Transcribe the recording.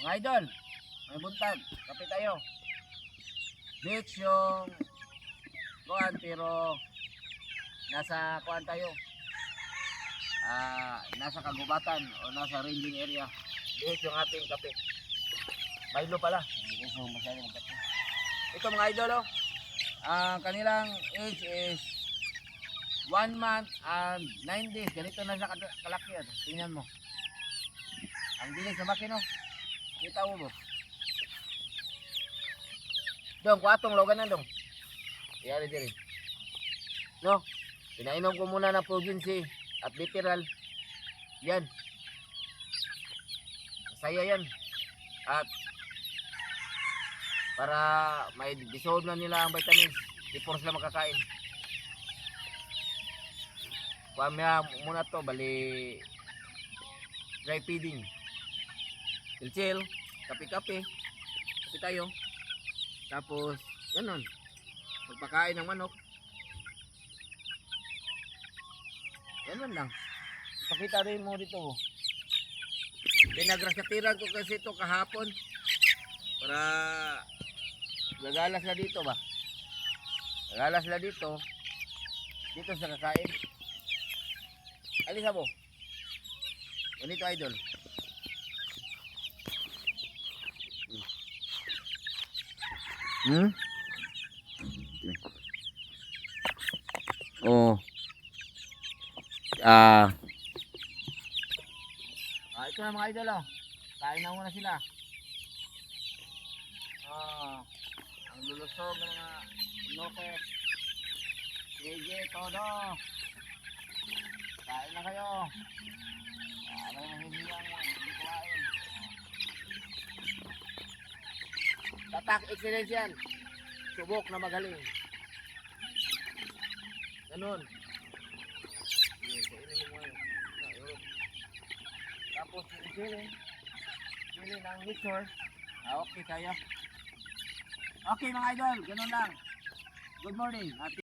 Mga idol, may buntag. Kape tayo. Beach yung kuan pero nasa kuan tayo. Ah, nasa kagubatan o nasa ranging area. Beach yung ating kape. Milo pala. Hindi ko so masyado ng kape. Ito mga idol oh. Ang kanilang age is 1 month and 9 days. Ganito na siya kad- kalaki. oh. Tingnan mo. Ang bilis na makino. Kita mo mo. Dong, kuatong logan na dong. Iyari diri. No. Pinainom ko muna ng province at literal. Yan. Saya yan. At para may dissolve na nila ang vitamins. Before sila makakain. Kuha muna to, bali dry feeding. Chill-chill, kape-kape. Kape tayo. Tapos, ganun. Pagpakain ng manok. Ganun lang. Pakita rin mo dito. oh. Pinagrasatiran ko kasi ito kahapon. Para gagala sila dito ba? Gagala sila dito. Dito sa kakain. Alisa mo. Ganito idol. Hmm? Oh. Ah. Ah, ito na mga idol oh. Kain na muna sila. Ah. Ang lulusog ng mga lokes. Sige, todo. Kain na kayo. Para mahihiyang hindi kumain. Tatak excellence yan. Subok na magaling. Ganun. Tapos sili. Sili ng mixer. Ah, okay tayo. Okay mga idol, ganun lang. Good morning. Happy